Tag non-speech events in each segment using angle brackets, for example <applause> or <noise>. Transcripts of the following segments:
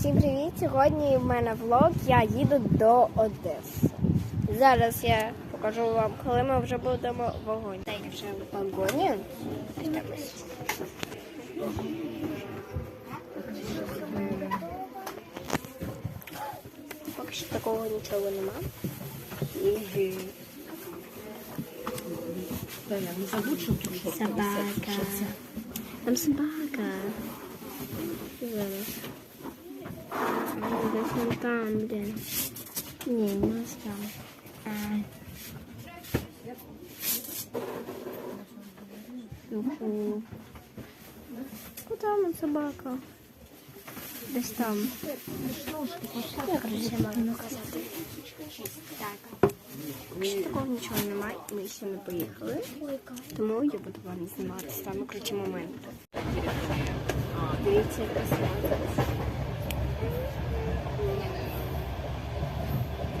Всім привіт! Сьогодні в мене влог. Я їду до Одеси. Зараз я покажу вам, коли ми вже будемо в вагоні. Та я вже в вагоні. Поки що такого нічого нема. І... Не забудь, що тут Собака. Там собака. Зараз. А, Десь вон там, блін. Ні, не ось там. А. Юху. Куда вон собака? Десь там. Я, короче, можу показати. Так. Якщо такого нічого немає, ми ще не поїхали. Тому я буду вам знімати саме круті моменти. Дивіться, яка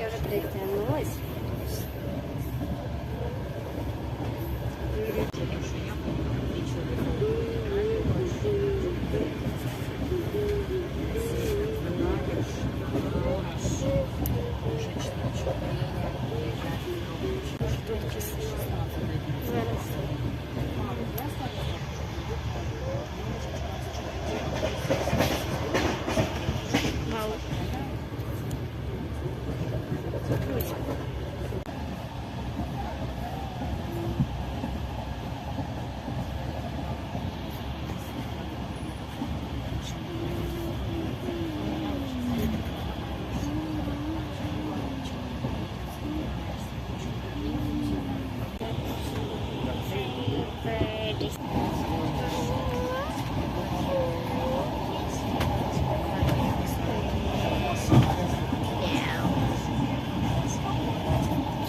Я вже притягнулась. Тут красиво. Зараз. Вау. Круто.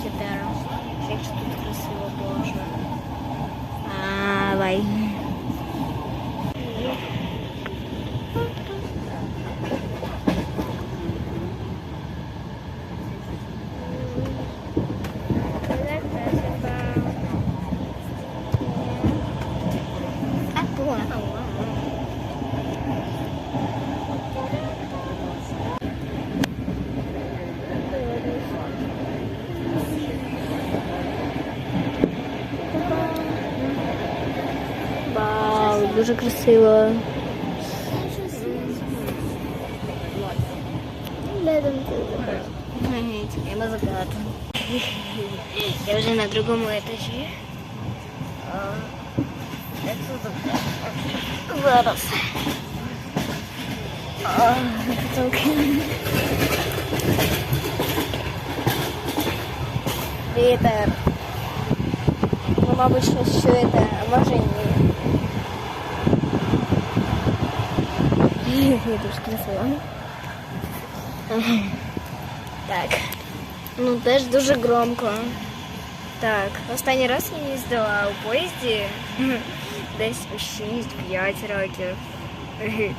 Чотири. Якщо тут красиво, боже. Давай. А, була. Вау, дуже красиво. Чекаємо закат. Я вже на другому етажі. А, як тут? Зараз. А, потолки. Вітер. Ви, мабуть, щось чуєте, а може і красиво. Так. Ну, теж дуже громко. Так, останній раз я їздила у поїзді <laughs> десь у 6-5 років. <laughs>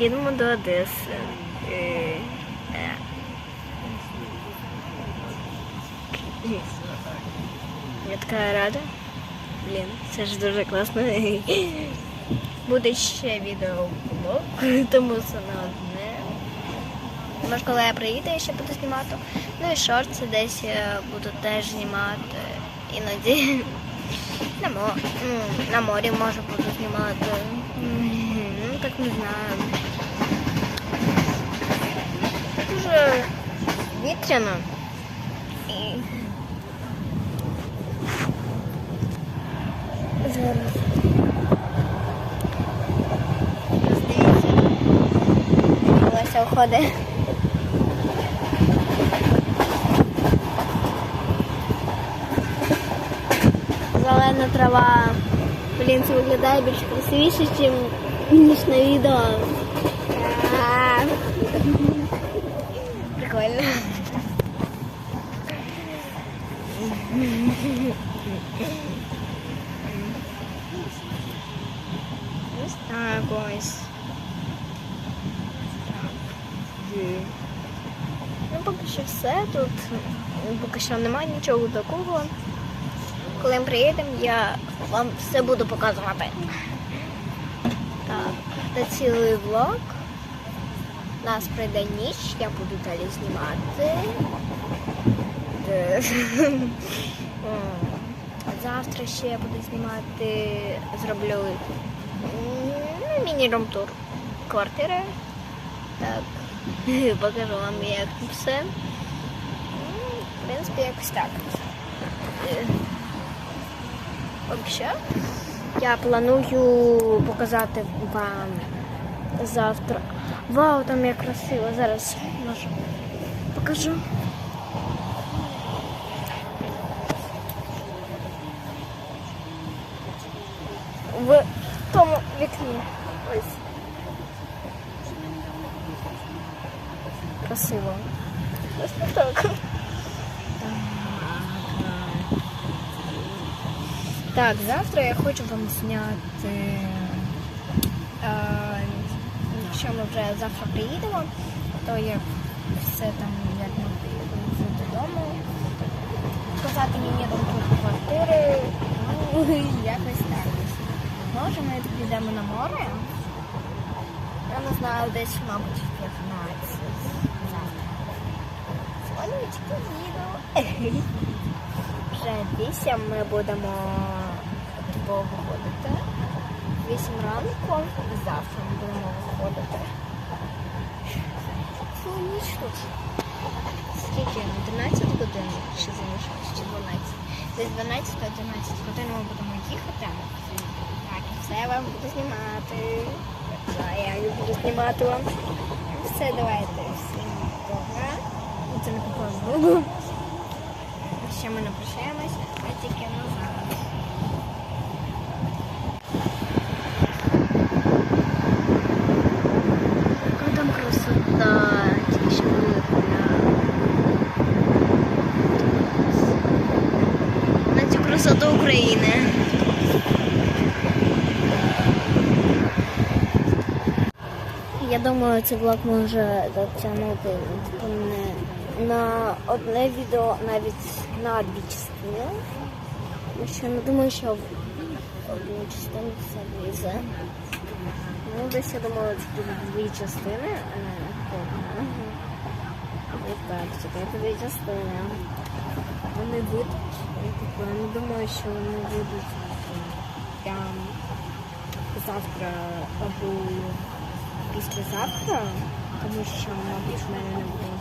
Їдемо до Одеси. Е, е. Я така рада. Блін, це ж дуже класно. <laughs> Буде ще відеоблог, <laughs> тому це не одне. Може, коли я приїду, я ще буду знімати. Ну і шорти десь буду теж знімати. Іноді <laughs> на, мо... ну, на морі може буду знімати. Ну, так не знаю. Дуже вітряно. І Зараз. Леся уходить. Зелена трава. Блін, це виглядає більш красивіше, ніж, ніж на відео. Прикольно. Ось так ось. Так. Ну, що все тут. Поки що немає нічого такого. Коли ми приїдемо, я вам все буду показувати. Так, це цілий влог. нас прийде ніч, я буду далі знімати. Завтра ще я буду знімати, зроблю м, міні-рум-тур квартири. Так, <laughs> покажу вам як все. В принципі, якось так. Е, Поки я планую показати вам завтра. Вау, там як красиво. Зараз може покажу. В тому вікні. Ось. Ось так. Так, завтра я хочу вам зняти. Е, якщо ми вже завтра приїдемо, то як все там, як ми приїдемо додому, показати мені тут квартири, ну, <laughs> якось так. Може, ми підемо на море? Я не знаю, десь, мабуть, в 15 завтра. Тільки їду. <laughs> Вже 8 ми будемо типу, виходити. 8 ранку. Завтра ми будемо виходити. Ніч. Скільки? 11 годин ще залишилось, чи 12. Десь 12 11 годин ми будемо їхати. Так, і все я вам буду знімати. Я буду знімати вам. Все, давайте. Це не попало. Ще ми не прощаємось, а тільки назад. Яка там красота, що були На цю красоту України. Я думаю, цей влог може не на одне відео, навіть на дві частини. Тому що не думаю, що в одну частину це влізе. Ну, десь я думала, це дві частини, а. І так, чекайте дві частини. Вони будуть. типу, Я не думаю, що вони будуть прям завтра або післязавтра, тому що, мабуть, в мене не буде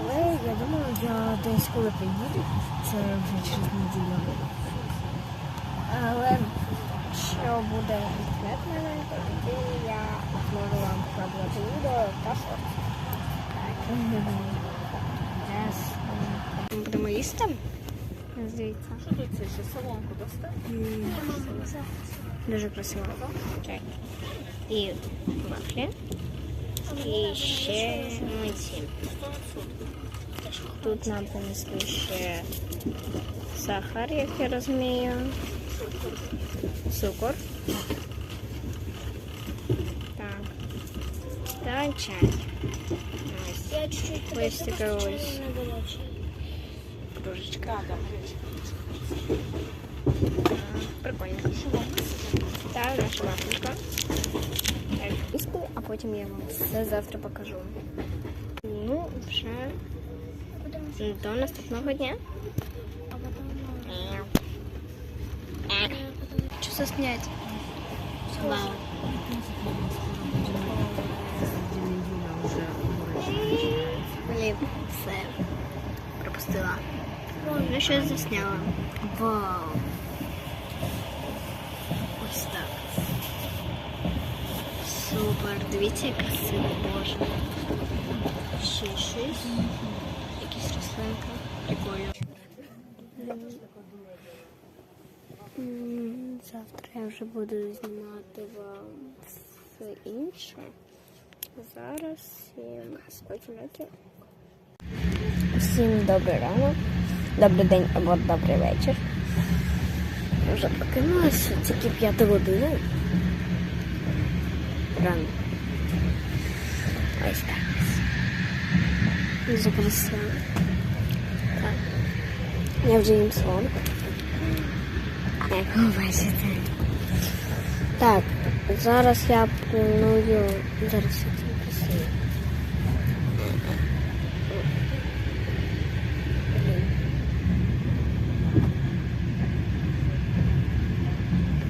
Але я думаю, я десь коли приїду, це вже через неділю. Але що буде мене, то тоді я зможу вам пробувати відео та. Так. Ми будемо їсти. Здається. Що тут це ще соломку достати? Дуже красиво. І вафлі. І ще миті. Тут нам принесли ще сахар, як я розумію. Цукор. Так. Та чай. Ось. Я чуть-чуть Ось кружечка. Прикольно. Так, наша вафелька. Так, їсти, а потім я вам все завтра покажу. Ну, вже до наступного дня. Що заснять? Вау. Блін, все. Пропустила. Ну, щось засняла. Вау. Дивіться, як красиво, боже. Ще щось. Якісь рослинка. Прикольно. Завтра я вже буду знімати вам все інше. Зараз спокійноки. Всім добрий ранок, добрий день або добрий вечір. Вже прокинулася, тільки п'ята година. Рано. Ось так. Красиво. Так. Я вже їм сон. Як ви бачите. Так, Зараз я планую. Зараз я це красиво.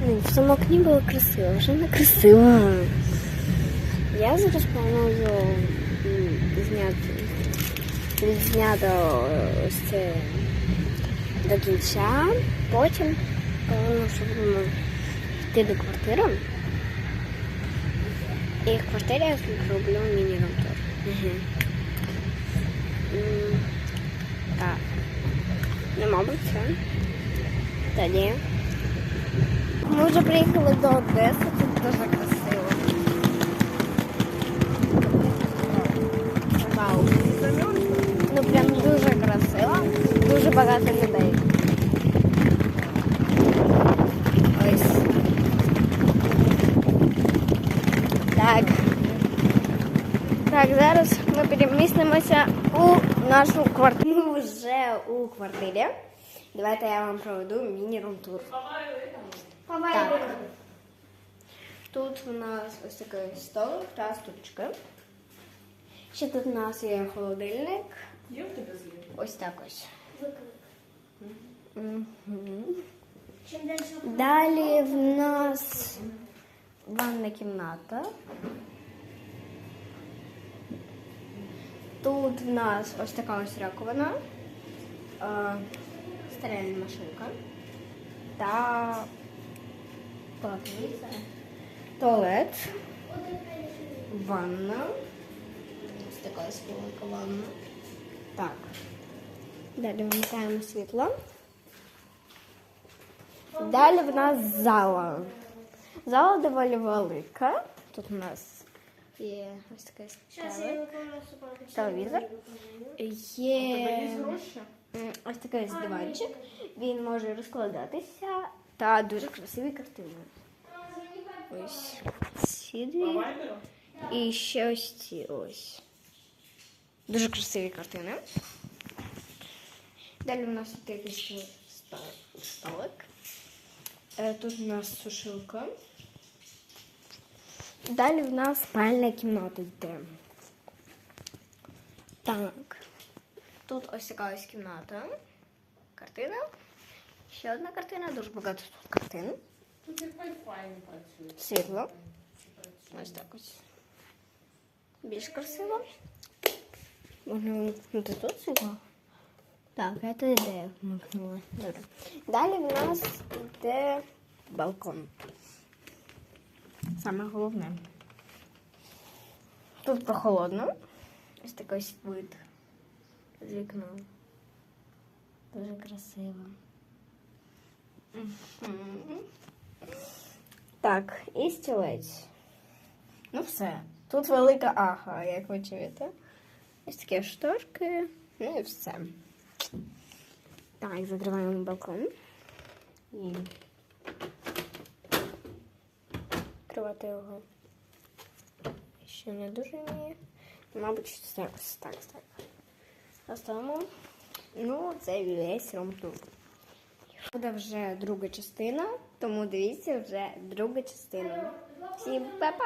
Ну, в самому окні було красиво, вже не красиво. Я зараз планую м, зняти відзняти ось це до кінця. Потім, коли ми вже будемо йти до квартири. І в квартирі я зроблю міні-ромтор. Угу. Так. Ну, мабуть, все. Тоді. Ми вже приїхали до Одеси, тут дуже красиво. Вау. Ну прям дуже красиво. Дуже багато людей. Ось. Так. Так, зараз ми перемістимося у нашу квартиру. Ми вже у квартирі. Давайте я вам проведу міні-рум-тур. Тут у нас ось такий столик та стульчики. Ще тут у нас є холодильник. Ось так ось. Далі в нас ванна кімната. Тут в нас ось така ось раковина, е, стиральна машинка та полотенце, туалет, ванна. Ось така ось велика ванна. Так. Далі вмикаємо світло. Далі в нас зала. Зала доволі велика. Тут у нас є ось такий стелик, телевізор. Є ось такий диванчик. Він може розкладатися та дуже красиві картини. Ось ці дві. І ще ось ці ось. Дуже красиві картини. Далі у нас тут якийсь столик. Е, Тут у нас сушилка. Далі в нас спальна кімната йде. Так. Тут ось така ось кімната. Картина. Ще одна картина, дуже багато тут картин. Тут Wi-Fi не працює. Світло. Ось так ось. Більш красиво. Можна вимкнути тут світло? Так, це ідея вмикнула. Добре. Далі в нас йде балкон. Саме головне. Тут прохолодно. Ось такий вид з вікна. Дуже красиво. Так, і стілець. Ну все. Тут велика ага, як ви чуєте. Ось такі шторки. Ну і все. Так, закриваємо балкон. І відкривати його. Ще не дуже вміє. Мабуть, так, так, так. Оставимо. Ну, це весь ромтур. Буде вже друга частина, тому дивіться вже друга частина. Всім па-па!